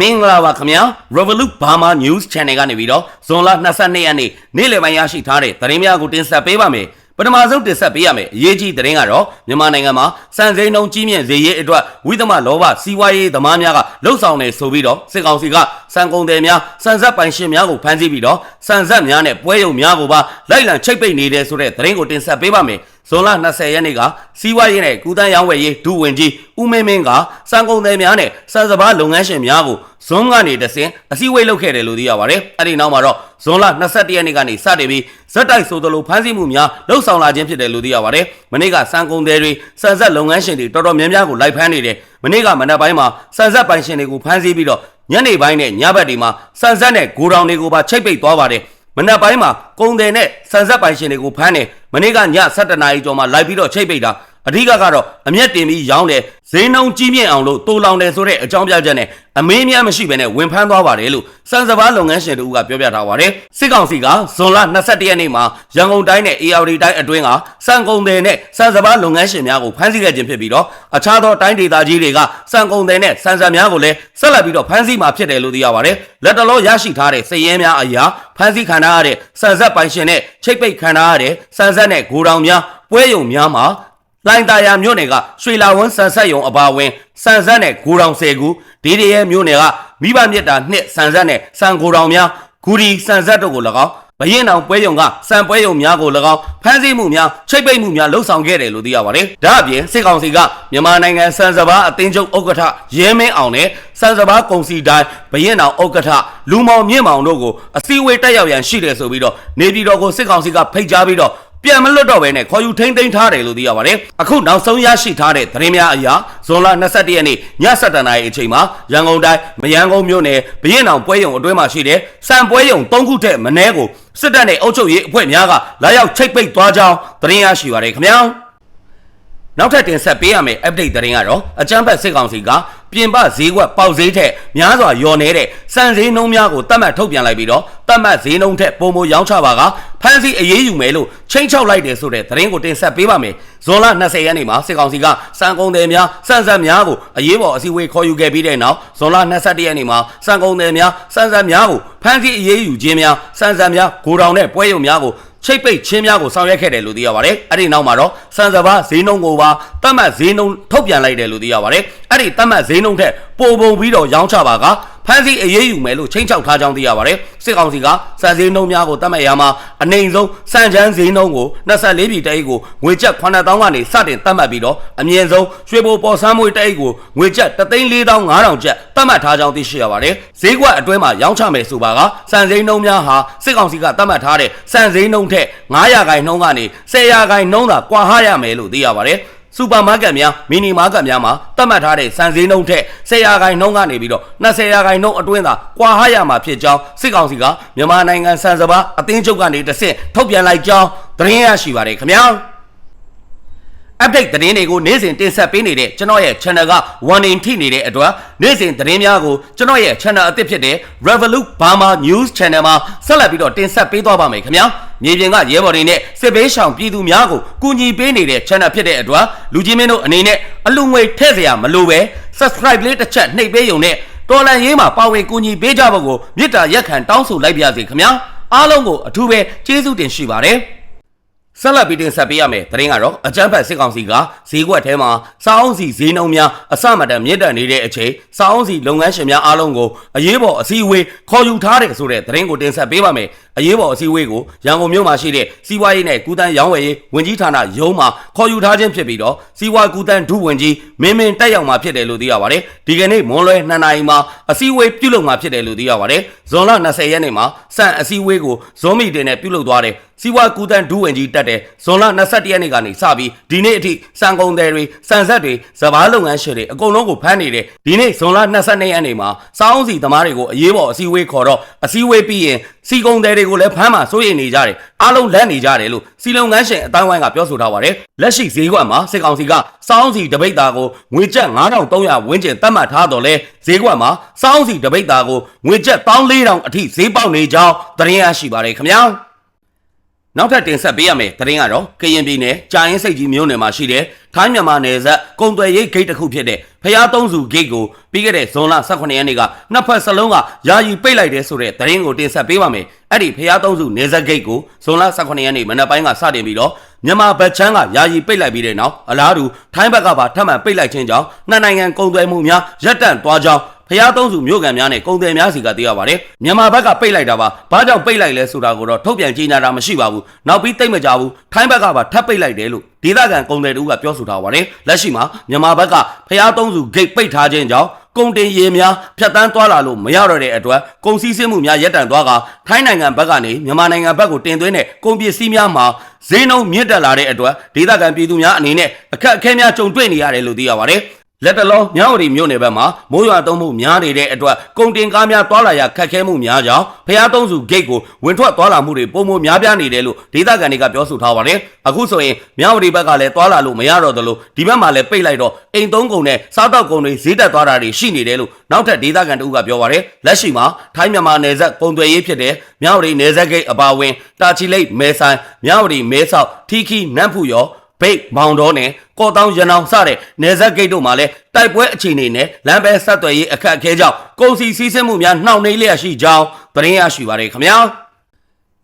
မင်္ဂလာပါခင်ဗျာ Revolut Burma News Channel ကနေပြီးတော့ဇွန်လ22ရက်နေ့နေ့လယ်ပိုင်းရရှိထားတဲ့သတင်းများကိုတင်ဆက်ပေးပါမယ်ပထမဆုံးတင်ဆက်ပေးရမယ်အရေးကြီးသတင်းကတော့မြန်မာနိုင်ငံမှာစံစိမ်းနှုန်းကြီးမြင့်စေရေးအတွက်ဝိသမလောဘစီးပွားရေးသမားများကလှုပ်ဆောင်နေဆိုပြီးတော့စစ်ကောင်စီကစံကုန်တယ်များစံဆက်ပိုင်ရှင်များကိုဖမ်းဆီးပြီးတော့စံဆက်များနဲ့ပွဲရုံများကိုပါလိုက်လံချိတ်ပိတ်နေတယ်ဆိုတဲ့သတင်းကိုတင်ဆက်ပေးပါမယ် ဇွန်လ20ရက်နေ့ကစီးပွားရေးနဲ့ကုသန်းရောင်းဝယ်ရေးဒုဝန်ကြီးဦးမင်းမင်းကစံကုန်တယ်များနဲ့စံစဘာလုပ်ငန်းရှင်များကိုဇွန်ကနေတဆင်အစည်းအဝေးလုပ်ခဲ့တယ်လို့သိရပါတယ်။အဲဒီနောက်မှာတော့ဇွန်လ21ရက်နေ့ကနေစတင်ပြီးဇက်တိုက်ဆိုသလိုဖမ်းဆီးမှုများလှုပ်ဆောင်လာခြင်းဖြစ်တယ်လို့သိရပါတယ်။မနေ့ကစံကုန်တယ်တွေစံဆက်လုပ်ငန်းရှင်တွေတော်တော်များများကိုလိုက်ဖမ်းနေတယ်။မနေ့ကမနက်ပိုင်းမှာစံဆက်ပိုင်ရှင်တွေကိုဖမ်းဆီးပြီးတော့ညနေပိုင်းနဲ့ညဘက်တွေမှာစံဆက်နဲ့ဂိုဒေါင်တွေကိုပါချိတ်ပိတ်သွားပါတယ်။ မနက်ပိုင်းမှာကုံတယ်နဲ့စံဆက်ပိုင်ရှင်တွေကိုဖမ်းတယ်မနေ့ကည7:00နာရီကျော်မှာလိုက်ပြီးတော့ချိတ်ပိတ်တာ အဓိကကတော့အမျက်တင်ပြီးရောင်းတယ်ဈေးနှုန်းကြီးမြင့်အောင်လို့တိုးလောင်တယ်ဆိုတဲ့အကြောင်းပြချက်နဲ့အမင်းများမရှိဘဲနဲ့ဝင်ဖမ်းသွားပါတယ်လို့စံစဘာလုပ်ငန်းရှင်တို့ကပြောပြထားပါတယ်စစ်ကောင်စီကဇွန်လ22ရက်နေ့မှာရန်ကုန်တိုင်းနဲ့ AR တိုင်းအတွင်းကစံကုန်တယ်နဲ့စံစဘာလုပ်ငန်းရှင်များကိုဖမ်းဆီးခဲ့ခြင်းဖြစ်ပြီးတော့အခြားသောတိုင်းဒေသကြီးတွေကစံကုန်တယ်နဲ့စံစံများကိုလည်းဆက်လက်ပြီးတော့ဖမ်းဆီးမှာဖြစ်တယ်လို့သိရပါတယ်လက်တလောရရှိထားတဲ့စည်ရဲများအရာဖမ်းဆီးခံထားရတဲ့စံဆက်ပိုင်ရှင်နဲ့ချိတ်ပိတ်ခံထားရတဲ့စံဆက်နဲ့ဂိုဒေါင်များပွဲယုံများမှာ လိုင်တာယာမြို့နယ်ကရွှေလာဝန်းဆန်ဆက်ယုံအပါဝင်စံဆက်နဲ့ဂိုတောင်ဆယ်ခုဒီဒီရဲမြို့နယ်ကမိဘမြစ်တာနှစ်စံဆက်နဲ့စံဂိုတောင်များဂူဒီစံဆက်တို့ကို၎င်းဘရင်အောင်ပွဲယုံကစံပွဲယုံများကို၎င်းဖမ်းဆီးမှုများချိတ်ပိတ်မှုများလှုပ်ဆောင်ခဲ့တယ်လို့သိရပါတယ်။ဒါအပြင်စစ်ကောင်စီကမြန်မာနိုင်ငံစံစဘာအသင်းချုပ်ဥက္ကဋ္ဌရဲမင်းအောင်နဲ့စံစဘာကုံစီတိုင်းဘရင်အောင်ဥက္ကဋ္ဌလူမောင်မြင့်မောင်တို့ကိုအစည်းအဝေးတက်ရောက်ရန်ရှိတယ်ဆိုပြီးတော့နေပြည်တော်ကိုစစ်ကောင်စီကဖိတ်ကြားပြီးတော့ ပြန်မလွတ်တော့ဘဲနဲ့ခေါ်ယူထိမ့်သိမ်းထားတယ်လို့သိရပါတယ်။အခုနောက်ဆုံးရရှိထားတဲ့သတင်းများအရဇွန်လ22ရက်နေ့ည7:00နာရီအချိန်မှာရန်ကုန်တိုင်းမယန်းကုန်းမြို့နယ်ဘရင်အောင်ပွဲရုံအတွင်းမှာရှိတဲ့စံပွဲရုံ၃ခုထက်မနည်းကိုစစ်တပ်နဲ့အုပ်ချုပ်ရေးအဖွဲ့များကလာရောက်ချိတ်ပိတ်သွားကြောင်းသတင်းရရှိပါတယ်ခင်ဗျာ။ နောက်ထပ်တင်ဆက်ပေးရမယ့် update သတင်းကတော့အကြမ်းဖက်စစ်ကောင်စီကပြင်ပဈေးကွက်ပေါက်ဈေးထက်များစွာလျော်နေတဲ့စံဈေးနှုန်းများကိုတတ်မှတ်ထုတ်ပြန်လိုက်ပြီးတော့တတ်မှတ်ဈေးနှုန်းထက်ပုံမရောင်းချပါကဖမ်းဆီးအရေးယူမယ်လို့ချိန်ချောက်လိုက်တယ်ဆိုတဲ့သတင်းကိုတင်ဆက်ပေးပါမယ်။ဇွန်လ20ရက်နေ့မှာစစ်ကောင်စီကစံကုန်တယ်များစံစံများကိုအရေးပေါ်အစည်းအဝေးခေါ်ယူခဲ့ပြီးတဲ့နောက်ဇွန်လ21ရက်နေ့မှာစံကုန်တယ်များစံစံများကိုဖမ်းဆီးအရေးယူခြင်းများစံစံများဂိုဒေါင်နဲ့ပွဲရုံများကို ချိတ်ပိတ်ချင်းများကိုဆောင်ရွက်ခဲ့တယ်လို့သိရပါတယ်။အဲ့ဒီနောက်မှာတော့စံစဘာဈေးနှုန်းကိုပါတတ်မှတ်ဈေးနှုန်းထုတ်ပြန်လိုက်တယ်လို့သိရပါတယ်။အဲ့ဒီတတ်မှတ်ဈေးနှုန်းထက်ပိုပုံပြီးတော့ရောင်းချပါကဖမ်းဆီးအရေးယူမယ်လို့ချိန်ချောက်ထားကြောင်းသိရပါတယ်။စစ်ကောင်စီကစံဈေးနှုန်းများကိုတတ်မှတ်ရမှာအနိုင်ဆုံးစံချမ်းဈေးနှုန်းကို24ပြည်တအိတ်ကိုငွေကျပ်9000ကနေစတင်တတ်မှတ်ပြီးတော့အမြင့်ဆုံးရွှေဘိုပေါ်ဆန်းမွေတအိတ်ကိုငွေကျပ်34500ကျပ်တတ်မှတ်ထားကြောင်းသိရှိရပါတယ်။ဈေးကွက်အတွင်းမှာရောင်းချမယ်ဆိုပါကစံဈေးနှုန်းများဟာစစ်ကောင်စီကတတ်မှတ်ထားတဲ့စံဈေးနှုန်းထက်900ခိုင်နှုန်းကနေ1000ခိုင်နှုန်းသာကွာဟရမယ်လို့သိရပါတယ်။ စူပါမားကတ်များမီနီမားကတ်များမှာတတ်မှတ်ထားတဲ့စံစည်းနှုန်းထက်10ရာခိုင်နှုန်းကနေပြီးတော့20ရာခိုင်နှုန်းအတွင်းသာကွာဟရမှာဖြစ်ကြောင်းစစ်ကောင်စီကမြန်မာနိုင်ငံစံစဘာအသင်းချုပ်ကနေတဆင့်ထုတ်ပြန်လိုက်ကြောင်းသတင်းရရှိပါတယ်ခင်ဗျာ update သတင်းတွေကိုနေ့စဉ်တင်ဆက်ပေးနေတဲ့ကျွန်တော်ရဲ့ channel က warning ထိနေတဲ့အတွက်နေ့စဉ်သတင်းများကိုကျွန်တော်ရဲ့ channel အသစ်ဖြစ်တဲ့ Revolut Burma News Channel မှာဆက်လက်ပြီးတော့တင်ဆက်ပေးသွားပါမယ်ခင်ဗျာမြေပြင်ကရဲဘော်တွေနဲ့စစ်ဘေးရှောင်ပြည်သူများကိုကူညီပေးနေတဲ့ channel ဖြစ်တဲ့အတွက်လူကြီးမင်းတို့အနေနဲ့အလူငွေထည့်စရာမလိုပဲ subscribe လေးတစ်ချက်နှိပ်ပေးရုံနဲ့တော်လန်ရေးမှာပါဝင်ကူညီပေးကြဖို့ကိုမေတ္တာရက်ခံတောင်းဆိုလိုက်ပါရစေခင်ဗျာအားလုံးကိုအထူးပဲကျေးဇူးတင်ရှိပါတယ် ဆက်လက်ပြီးတင်ဆက်ပေးရမယ်သတင်းကတော့အကြမ်းဖက်စစ်ကောင်စီကဈေးကွက်ထဲမှာစာအုံးစီဈေးနှုန်းများအစမတန်မြင့်တက်နေတဲ့အချိန်စာအုံးစီလုပ်ငန်းရှင်များအားလုံးကိုအရေးပေါ်အစည်းအဝေးခေါ်ယူထားတယ်ဆိုတဲ့သတင်းကိုတင်ဆက်ပေးပါမယ် အရေးပေါ်အစည်းအဝေးကိုရန်ကုန်မြို့မှာရှိတဲ့စီးပွားရေးနဲ့ကုသန်းရောင်းဝယ်ရေးဝန်ကြီးဌာနရုံးမှာခေါ်ယူထားခြင်းဖြစ်ပြီးတော့စီးပွားကုသန်းဒုဝန်ကြီးမင်းမင်းတက်ရောက်မှာဖြစ်တယ်လို့သိရပါတယ်ဒီကနေ့မွန်လွယ်2နာရီမှာအစည်းအဝေးပြုလုပ်မှာဖြစ်တယ်လို့သိရပါတယ်ဇွန်လ20ရက်နေ့မှာစံအစည်းအဝေးကိုဇွန်မီတင်နဲ့ပြုလုပ်သွားတယ်စီဝါကူတန်ဒူဝင်ကြီးတက်တဲ့ဇွန်လ21ရက်နေ့ကနေစပြီးဒီနေ့အထိစံကုန်တယ်တွေစံဆက်တွေစဘာလုပ်ငန်းရှင်တွေအကုန်လုံးကိုဖမ်းနေတယ်ဒီနေ့ဇွန်လ22ရက်နေ့မှာစောင်းစီသမားတွေကိုအရေးပေါ်အစည်းအဝေးခေါ်တော့အစည်းအဝေးပြီးရင် စီကုန်တယ်တွေကိုလည်းဖမ်းမှာစိုးရိမ်နေကြတယ်အားလုံးလက်နေကြတယ်လို့စီလုံငန်းရှင်အတိုင်းဝိုင်းကပြောဆိုထားပါတယ်လက်ရှိဈေးကွက်မှာစစ်ကောင်စီကစောင်းစီတပိတ်သားကိုငွေကျပ်9300ဝန်းကျင်တတ်မှတ်ထားတော့လဲဈေးကွက်မှာစောင်းစီတပိတ်သားကိုငွေကျပ်14000အထိဈေးပေါက်နေကြောင်းသတင်းရရှိပါတယ်ခင်ဗျာ နောက်ထပ်တင်ဆက်ပေးရမယ်သတင်းကတော့ကရင်ပြည်နယ်ကြာရင်စိတ်ကြီးမြို့နယ်မှာရှိတဲ့ထိုင်းမြန်မာနယ်စပ်ကုံသွယ်ရိတ်ဂိတ်တစ်ခုဖြစ်တဲ့ဖျားသုံးစုဂိတ်ကိုပြီးခဲ့တဲ့ဇွန်လ18ရက်နေ့ကနှစ်ဖက်စလုံးကယာယီပိတ်လိုက်တဲ့ဆိုတဲ့သတင်းကိုတင်ဆက်ပေးပါမယ်။အဲ့ဒီဖျားသုံးစုနယ်စပ်ဂိတ်ကိုဇွန်လ18ရက်နေ့မနက်ပိုင်းကစတင်ပြီးတော့မြန်မာဘက်ချမ်းကယာယီပိတ်လိုက်ပြီးတဲ့နောက်အလားတူထိုင်းဘက်ကပါထပ်မံပိတ်လိုက်ခြင်းကြောင့်နှစ်နိုင်ငံကုန်သွယ်မှုများရပ်တန့်သွားကြောင်း ဖျားသုံးစုမြို့ကန်များနဲ့ကုန်သည်များစီကသိရပါတယ်မြန်မာဘက်ကပိတ်လိုက်တာပါဘာကြောင့်ပိတ်လိုက်လဲဆိုတာကိုတော့ထုတ်ပြန်ကြေညာတာမရှိပါဘူးနောက်ပြီးတိတ်မကြဘူးထိုင်းဘက်ကပါထပ်ပိတ်လိုက်တယ်လို့ဒေသခံကုန်သည်တို့ကပြောဆိုထားပါတယ်လက်ရှိမှာမြန်မာဘက်ကဖျားသုံးစုဂိတ်ပိတ်ထားခြင်းကြောင့်ကုန်တင်ရေများဖြတ်တန်းသွားလာလို့မရတော့တဲ့အတွက်ကုန်စည်စင်းမှုများရပ်တန့်သွားကထိုင်းနိုင်ငံဘက်ကနေမြန်မာနိုင်ငံဘက်ကိုတင်သွင်းတဲ့ကုန်ပစ္စည်းများမှာဈေးနှုန်းမြင့်တက်လာတဲ့အတွက်ဒေသခံပြည်သူများအနေနဲ့အခက်အခဲများကြုံတွေ့နေရတယ်လို့သိရပါတယ် လက်တလုံးမြောက်ရီမြို့နယ်ဘက်မှာမိုးရွာသွန်းမှုများနေတဲ့အတွက်ကုန်တင်ကားများတွာလာရခက်ခဲမှုများကြောင့်ဖျားသုံးစုဂိတ်ကိုဝင်ထွက်တွာလာမှုတွေပုံမများပြားနေတယ်လို့ဒေသခံတွေကပြောဆိုထားပါတယ်။အခုဆိုရင်မြောက်ရီဘက်ကလည်းတွာလာလို့မရတော့သလိုဒီဘက်မှာလည်းပိတ်လိုက်တော့အိမ်သုံးကုန်နဲ့စားတောက်ကုန်တွေဈေးတက်သွားတာတွေရှိနေတယ်လို့နောက်ထပ်ဒေသခံတို့ကပြောပါတယ်။လက်ရှိမှာထိုင်းမြန်မာနယ်စပ်ကုန်သွယ်ရေးဖြစ်တဲ့မြောက်ရီနယ်စပ်ဂိတ်အပါအဝင်တာချီလိတ်မဲဆိုင်မြောက်ရီမဲဆောက်ထီခီနန့်ဖူရောဘိတ်မောင်တော်နဲ့ ကော့တောင်းရန်အောင်စတဲ့နေဆက်ဂိတ်တို့မှာလည်းတိုက်ပွဲအခြေအနေနဲ့လမ်းပဲဆက်သွယ်ရေးအခက်အခဲကြောင့်ကုန်စည်စည်းစိမ်မှုများနှောင့်နှေးလျက်ရှိကြောင်းသတင်းရရှိပါရခင်ဗျာ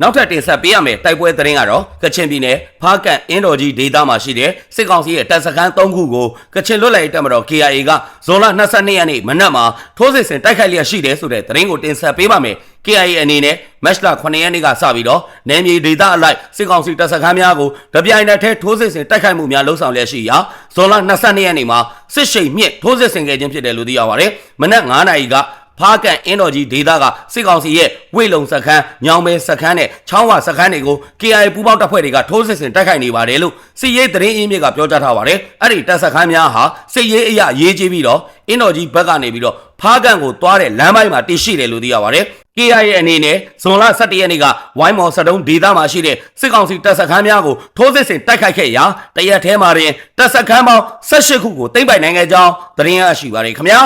နောက်ထပ်တင်ဆက်ပေးရမယ်တိုက်ပွဲသတင်းကတော့ကချင်ပြည်နယ်ဖားကန်အင်းတော်ကြီးဒေသမှာရှိတဲ့စစ်ကောင်စီရဲ့တပ်စခန်း၃ခုကိုကချင်လွတ်လပ်ရေးတပ်မတော် KIA ကဇွန်လ22ရက်နေ့မနက်မှာထိုးစစ်ဆင်တိုက်ခိုက်လျက်ရှိတယ်ဆိုတဲ့သတင်းကိုတင်ဆက်ပေးပါမယ် KIA အနေနဲ့မတ်လ9ရက်နေ့ကစပြီးတော့နယ်မြေဒေသအလိုက်စစ်ကောင်စီတပ်စခန်းများကိုတပြိုင်နက်တည်းထိုးစစ်ဆင်တိုက်ခိုက်မှုများလှုံ့ဆော်လျက်ရှိရာဇွန်လ22ရက်နေ့မှာစစ်ရှိန်မြင့်ထိုးစစ်ဆင်ခဲ့ခြင်းဖြစ်တယ်လို့သိရပါတယ်။မနက်9နာရီက ဖားကန်အင်းတော်ကြီးဒေသကစစ်ကောင်စီရဲ့ဝေလုံစခန်းညောင်မဲစခန်းနဲ့ချောင်းဝစခန်းတွေကို KIA ပူးပေါင်းတပ်ဖွဲ့တွေကထိုးစစ်ဆင်တိုက်ခိုက်နေပါတယ်လို့စစ်ရေးသတင်းအင်းမြစ်ကပြောကြားထားပါတယ်အဲ့ဒီတပ်စခန်းများဟာစစ်ရေးအရာရေးကြီးပြီးတော့အင်းတော်ကြီးဘက်ကနေပြီးတော့ဖားကန်ကိုသွားတဲ့လမ်းပိုင်းမှာတည်ရှိတယ်လို့သိရပါတယ် KIA ရဲ့အနေနဲ့ဇွန်လ17ရက်နေ့ကဝိုင်းမော်စတုံးဒေသမှာရှိတဲ့စစ်ကောင်စီတပ်စခန်းများကိုထိုးစစ်ဆင်တိုက်ခိုက်ခဲ့ရာတရက်ထဲမှာတင်တပ်စခန်းပေါင်း18ခုကိုသိမ်းပိုက်နိုင်ခဲ့ကြောင်းသတင်းရရှိပါတယ်ခင်ဗျာ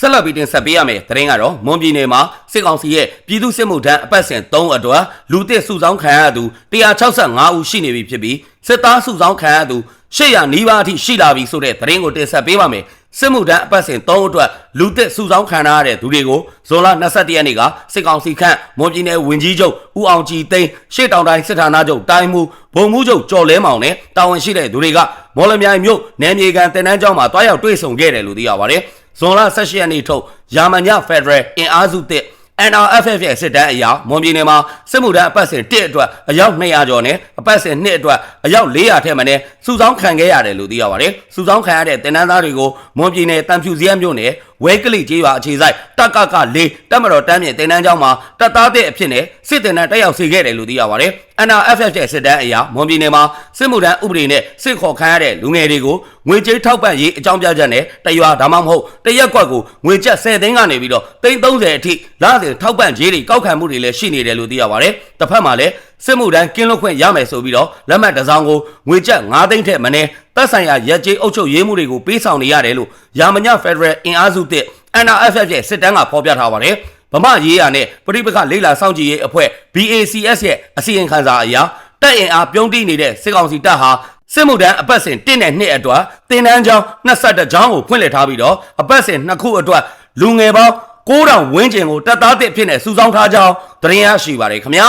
ဆက်လက်ပြီးတင်ဆက်ပေးရမယ်သတင်းကတော့မွန်ပြည်နယ်မှာစစ်ကောင်စီရဲ့ပြည်သူ့စစ်မှုထမ်းအပတ်စဉ်3အတွက်လူသစ်စုဆောင်းခံရသူ165ဦးရှိနေပြီဖြစ်ပြီးစစ်သားစုဆောင်းခံရသူ800နီးပါးအထိရှိလာပြီဆိုတဲ့သတင်းကိုတင်ဆက်ပေးပါမယ်စစ်မှုထမ်းအပတ်စဉ်3အတွက်လူသစ်စုဆောင်းခံရတဲ့သူတွေကိုဇွန်လ22ရက်နေ့ကစစ်ကောင်စီခန့်မွန်ပြည်နယ်ဝန်ကြီးချုပ်ဦးအောင်ကြည်သိန်းရှေ့တောင်တိုင်းစစ်ဌာနချုပ်တိုင်းမှုဗိုလ်မှူးချုပ်ကျော်လဲမောင်နဲ့တာဝန်ရှိတဲ့သူတွေကမော်လမြိုင်မြို့နယ်မြေကန်တင်တန်းကျောင်းမှာတွားရောက်တွေ့ဆုံခဲ့တယ်လို့သိရပါတယ် ဇွန်လ18ရက်နေ့ထုတ်ယာမညဖက်ဒရယ်အင်အားစုတစ် NRFF ရဲ့စစ်တမ်းအရာမွန်ပြည်နယ်မှာစစ်မှုထမ်းအပတ်စဉ်1အတွက်အယောက်200ကျော်နဲ့အပတ်စဉ်2အတွက်အယောက်400ထဲမှနဲ့စုဆောင်းခံခဲ့ရတယ်လို့သိရပါတယ်။စုဆောင်းခံရတဲ့တင်နန်းသားတွေကိုမွန်ပြည်နယ်တန်ဖြူစည်းမြို့နယ် ဝဲကလိကျေးရွာအခြေဆိုင်တက်ကက၄တက်မတော်တမ်းမြေတင်နန်းကျောင်းမှာတပ်သားတဲ့အဖြစ်နဲ့စစ်တင်နန်းတက်ရောက်စေခဲ့တယ်လို့သိရပါတယ်။ NRFF ရဲ့စစ်တမ်းအရာမွန်ပြည်နယ်မှာစစ်မှုထမ်းဥပဒေနဲ့စစ်ခေါ်ခံရတဲ့လူငယ်တွေကိုငွေကြေးထောက်ပံ့ရေးအကြောင်းပြချက်နဲ့တရွာဒါမှမဟုတ်တရက်ကွက်ကိုငွေကျပ်10သိန်းကနေပြီးတော့သိန်း30အထိလစဉ်ထောက်ပံ့ကြေးတွေကောက်ခံမှုတွေလည်းရှိနေတယ်လို့သိရပါတယ်။တစ်ဖက်မှာလည်းစစ်မှုထမ်းကင်းလွတ်ခွင့်ရမယ်ဆိုပြီးတော့လက်မှတ်တစ်စောင်ကိုငွေကျပ်9သိန်းထက်မနည်းသက်ဆိုင်ရာရက်ကျေးအုပ်ချုပ်ရေးမှုတွေကိုပေးဆောင်နေရတယ်လို့ရာမညဖက်ဒရယ်အင်အားစုတစ် NRFF ရဲ့စစ်တမ်းကဖော်ပြထားပါတယ်။ဗမာရေးရနဲ့ပရိပခလေးလာစောင့်ကြည့်ရေးအဖွဲ့ BACS ရဲ့အစီရင်ခံစာအရတပ်အင်အားပြုံးတိနေတဲ့စစ်ကောင်စီတပ်ဟာစစ်မှုထမ်းအပတ်စဉ်1နဲ့2အတွက်တင်တန်းချောင်း22ချောင်းကိုဖွင့်လှစ်ထားပြီးတော့အပတ်စဉ်2ခုအတွက်လူငယ်ပေါင်း9000ဝန်းကျင်ကိုတပ်သားတစ်ဖြစ်နေစုဆောင်းထားကြောင်းသတင်းရရှိပါတယ်ခင်ဗျာ